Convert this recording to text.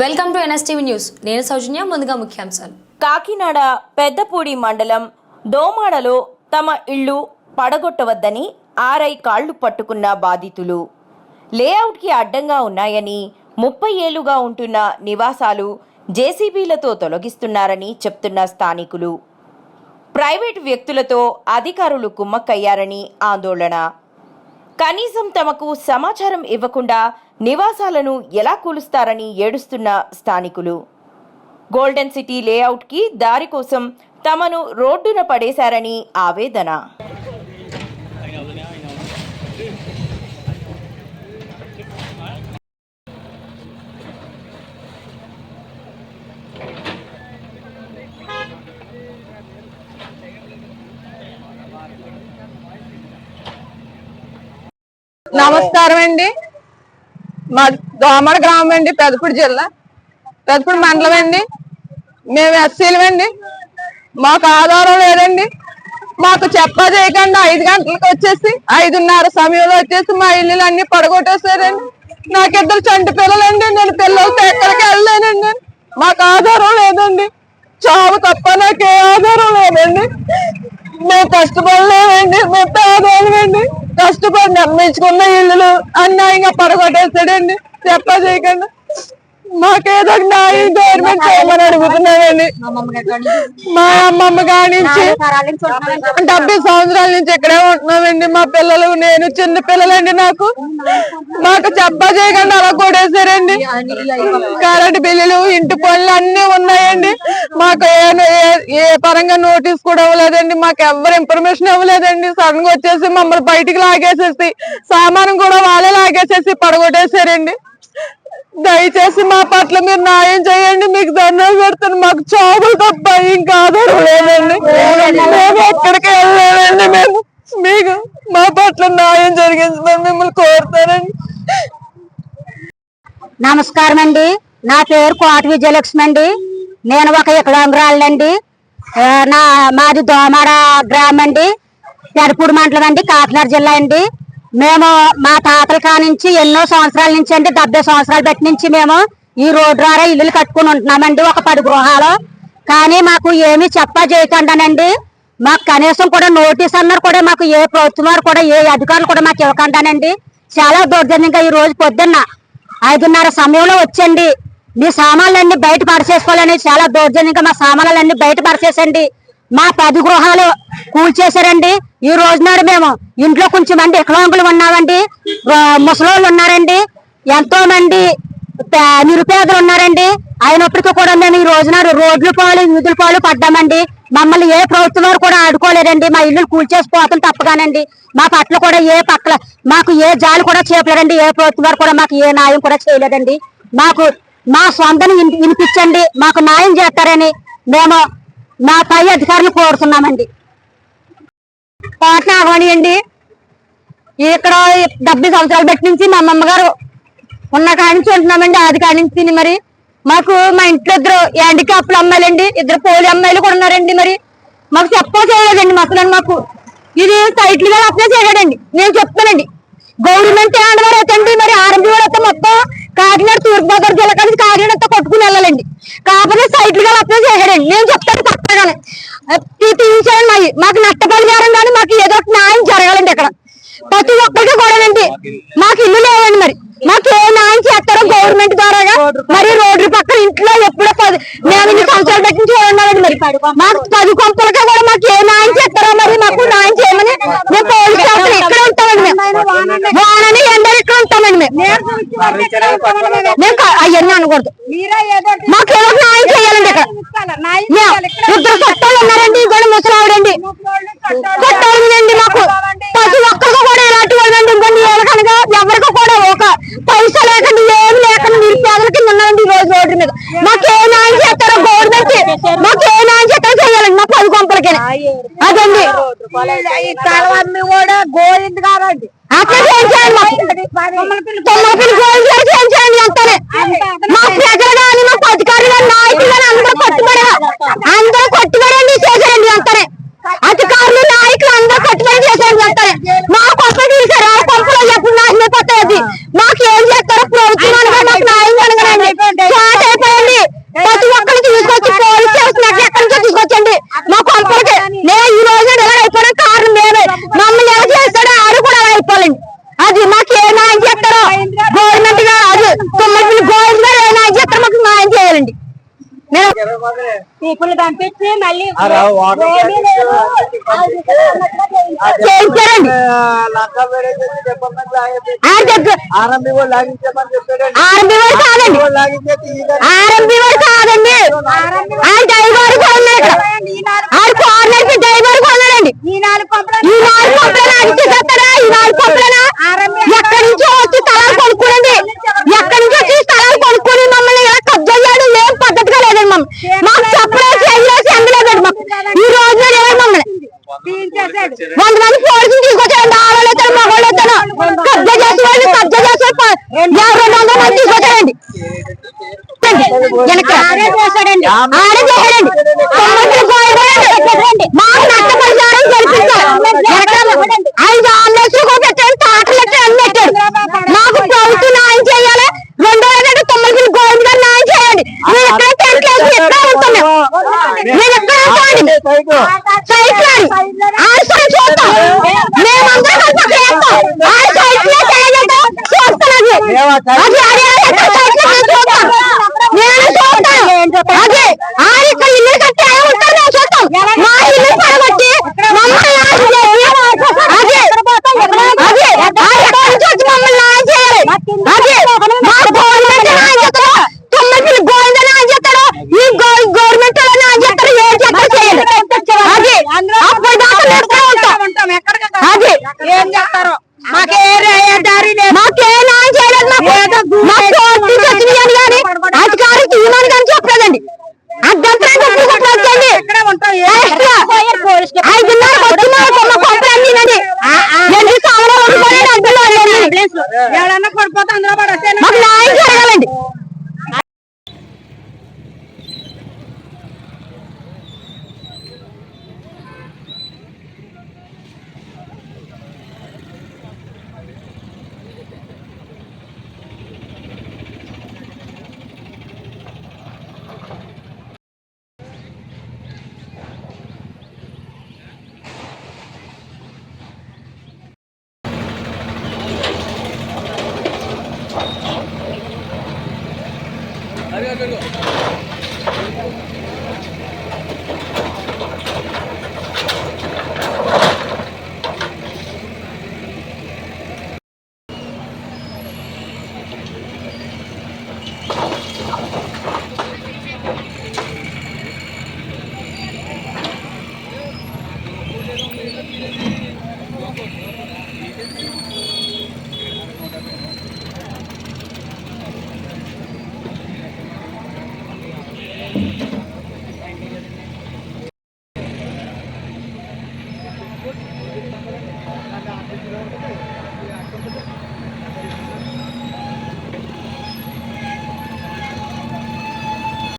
Welcome to NSTV news. నేను సౌజన్య ముందుగా ముఖ్యాంశాలు. కాకినాడ పెద్దపూడి మండలం దోమాడలో తమ ఇళ్ళు పడగొట్టవద్దని ఆర్ఐ కాళ్ళు పట్టుకున్న బాధితులు. లేఅవుట్కి అడ్డంగా ఉన్నాయని ముప్పై ఏళ్ళుగా ఉంటున్న నివాసాలు జేసీబీలతో తొలగిస్తున్నారని చెప్తున్న స్థానికులు. ప్రైవేట్ వ్యక్తులతో అధికారులు కుమ్మక్కయ్యారని ఆందోళన. కనీసం తమకు సమాచారం ఇవ్వకుండా నివాసాలను ఎలా కూలుస్తారని ఏడుస్తున్న స్థానికులు. గోల్డెన్ సిటీ లేఅవుట్కి దారి కోసం తమను రోడ్డున పడేశారని ఆవేదన. నమస్కారం అండి మా దోమడ గ్రామం అండి పెదపూడి జిల్లా. పెదపూడి మండలం అండి. మేము ఎస్సీలమండి మాకు ఆధారం లేదండి. మాకు చెప్పా చేయకుండా ఐదు గంటలకు వచ్చేసి ఐదున్నర సమయంలో వచ్చేసి మా ఇల్లు అన్ని పడగొట్టేసారండి నాకు ఇద్దరు చంటి పిల్లలండి. నేను పిల్లలతో ఎక్కడికి వెళ్ళలేనండి. మాకు ఆధారం లేదండి. చావు తప్ప నాకు ఏ ఆధారం లేదండి. మేము కష్టపడలేమండి మేము పేదవాళ్ళమండి కష్టపడి నిర్మించుకున్న ఇల్లులు అన్యాయంగా పడగొట్టేస్తాడండి. చెప్ప చేయకుండా. మాకేదో న్యాయం గవర్నమెంట్ చేయమని అడుగుతున్నామండి మా అమ్మమ్మ కానించి డెబ్బై సంవత్సరాల నుంచి ఇక్కడే ఉంటున్నామండి మా పిల్లలు నేను చిన్న పిల్లలండి నాకు. మాకు చెప్పా చేయకుండా అలా కొడేశారండి కరెంట్ బిల్లులు ఇంటి పనులు అన్ని ఉన్నాయండి. మాకు ఏ ఏ- ఏ పరంగా నోటీస్ కూడా ఇవ్వలేదండి. మాకు ఎవరు ఇన్ఫర్మేషన్ ఇవ్వలేదండి. సడన్గా వచ్చేసి మమ్మల్ని బయటికి లాగేసేసి సామానం కూడా వాళ్ళే లాగేసేసి పడగొట్టేశారండి. దయచేసి మా పట్ల మీరు న్యాయం చేయండి మీకు దండం పెడతాను మాకు చావులు తప్ప ఇంకా ఆధారం లేదండి. మేము ఎక్కడికి వెళ్ళలేదండి మేము. మీకు మా పట్ల న్యాయం జరిగించమని మిమ్మల్ని కోరుతానండి. నమస్కారం అండి. నా పేరు కోట విజయలక్ష్మి అండి. నేను ఒక వికలాంగురాలండి నా మాది దోమాడ గ్రామం అండి. పెడపూడి మండలం అండి కాకినాడ జిల్లా అండి. మేము మా తాతల కానించి ఎన్నో సంవత్సరాల నుంచి అండి డెబ్బై సంవత్సరాలు బట్టి నుంచి మేము ఈ రోడ్డు ద్వారా ఇల్లులు కట్టుకుని ఉంటున్నామండి ఒక పది గృహాలు. కానీ మాకు ఏమీ చెప్ప చేయకుండానండి మాకు కనీసం కూడా నోటీస్ అన్నారు కూడా మాకు ఏ ప్రభుత్వం వారు కూడా ఏ అధికారులు కూడా మాకు ఇవ్వకుండానండి చాలా దౌర్జన్యంగా ఈ రోజు పొద్దున్న ఐదున్నర సమయంలో వచ్చండి. మీ సామాన్లన్నీ బయట పరచేసుకోవాలని చాలా దౌర్జన్యంగా మా సామాన్లన్నీ బయట పడిచేసండి మా పది గృహాలు కూల్చేశారండి. ఈ రోజు నాడు మేము ఇంట్లో కొంచెం మంది వికలాంగులు ఉన్నామండి ముసలోళ్ళు ఉన్నారండి. ఎంతో మంది పే- నిరుపేదలు ఉన్నారండి. అయినప్పటికీ కూడా మేము ఈ రోజున రోడ్ల పాలు వీధుల పాలు పడ్డామండి. మమ్మల్ని ఏ ప్రభుత్వం వారు కూడా ఆడుకోలేరండి మా ఇల్లు కూల్చేసిపోతాం తప్పగానండి. మా పట్ల కూడా ఏ పక్కల మాకు ఏ జాలు కూడా చేపలేరండి ఏ ప్రభుత్వం వారు కూడా మాకు ఏ న్యాయం కూడా చేయలేదండి. మాకు మా సొంతని వినిపించండి. మాకు న్యాయం చేస్తారని మేము మా పై అధికారులు కోరుతున్నామండి. కోట నాగమణి అండి ఇక్కడ డెబ్బై సంవత్సరాలు బట్టి నుంచి మా అమ్మమ్మ గారు ఉన్న కాడి నుంచి ఉంటున్నామండి ఆది కాడి నుంచి మరి. మాకు మా ఇంట్లో ఇద్దరు హ్యాండిక్యాప్లు అమ్మాయిలండి ఇద్దరు పోలి అమ్మాయిలు కూడా ఉన్నారండి మరి. మాకు చెప్పా చేయలేదండి అసలు మాకు. ఇది సైట్లు గారు అప్లై చేయలేదండి. నేను చెప్తానండి గవర్నమెంట్ హ్యాండ్ వారు అయితే మరి ఆర్ఎంపీ వారు అయితే మొత్తం కాకినాడ తూర్పుగోదావరి జిల్లా కలిసి కాకినాడ అంతా కొట్టుకుని వెళ్ళాలండి కాకపోతే సైట్లు గా అప్లై చేయలేదండి నేను చెప్తాను తప్పగానే తీసేయండి మాది మాకు నష్టపరిహారం కానీ మాకు ఏదో ఒక న్యాయం జరగాలండి ఇక్కడ ప్రతి ఒక్కరికి కూడానండి మాకు ఇల్లు లేవండి మరి. మాకు ఏ న్యాయం చేస్తారో గవర్నమెంట్ ద్వారాగా మరి రోడ్డు పక్కన ఇంట్లో ఎప్పుడో పది మేము ఇన్ని సంవత్సరాలు పెట్టి చూడండి మరి. మాకు పది కొంపలకే కూడా మాకు ఏ న్యాయం చేస్తారో మరి మాకు న్యాయం చేయమని మేము పోలీస్ స్టేషన్ ఇక్కడ ఉంటామండి మేము. వానని ఎండలు ఇక్కడ ఉంటామండి మేము. అవన్నీ అనకూడదు. మాకు ఒక న్యాయం చేయాలండి ఇక్కడ? ఇద్దరు చట్టాలు ఉన్నారండి ఇంకోటి ముసలావిడండి. ఇప్పుడు పంపించి మళ్ళీ ఆర్ఎంబి వాళ్ళు కాదండి. ఆర్ఎంబి కాదండి. వంద మంది ఫోర్స్ తీసుకొచ్చారండి ఆడవాళ్ళెత్తాను మగవాళ్ళెత్తాను కబ్జా చేసే వాళ్ళు కబ్జా చేసే యాభై వందల ఆడే చేశాడండి. ఆడే చేశాడండి. మాకు నష్టం સેવા થાય ¡Gracias!